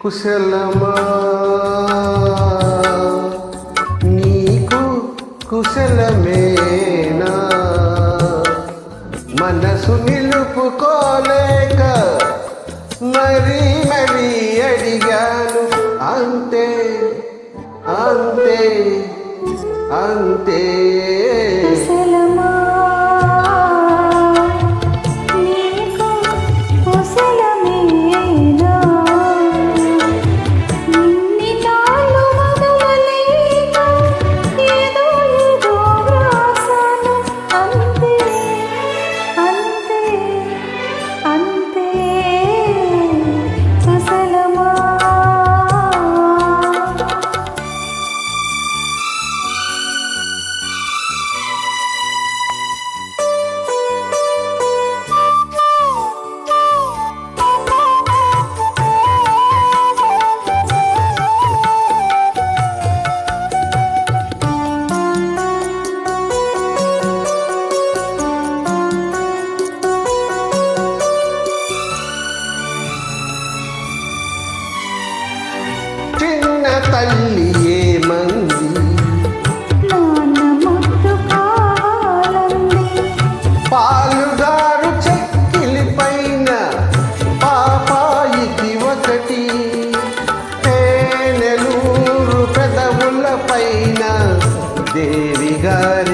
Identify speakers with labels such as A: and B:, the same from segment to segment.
A: కుశలమా? నీకు కుశలమేనా? మనసు నిలుపుకోలేక మరీ మరీ అడిగాను అంతే అంతే అంతే తల్లి ఏమంది? పాలుగారు చెక్కిలి పైన పాపాయికి ఒకటి. తేనెలూరు పెదవుల పైన దేవి గారికొకటి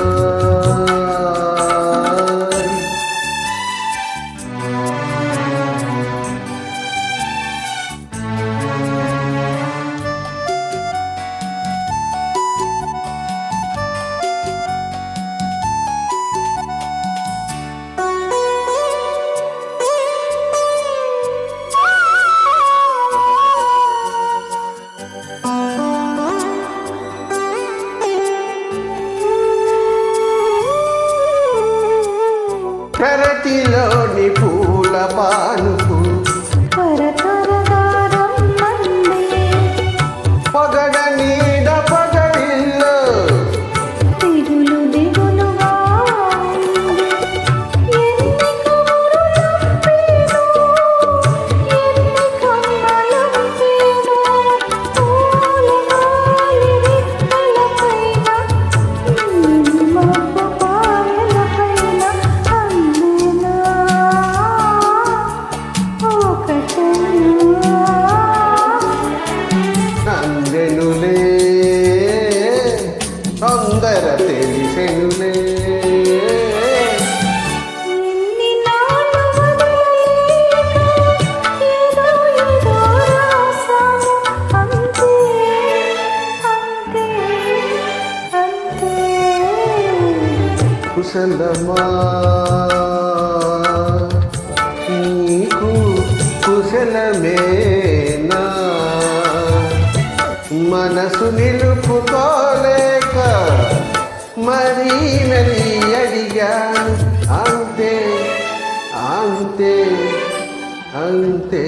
A: పెరటిలోని పూల పానుపు కుశలమా? నీకు కుశలమేనా? మనసు నిలుపుకోలేక మరీ మరీ అడిగా అంతే అంతే అంతే.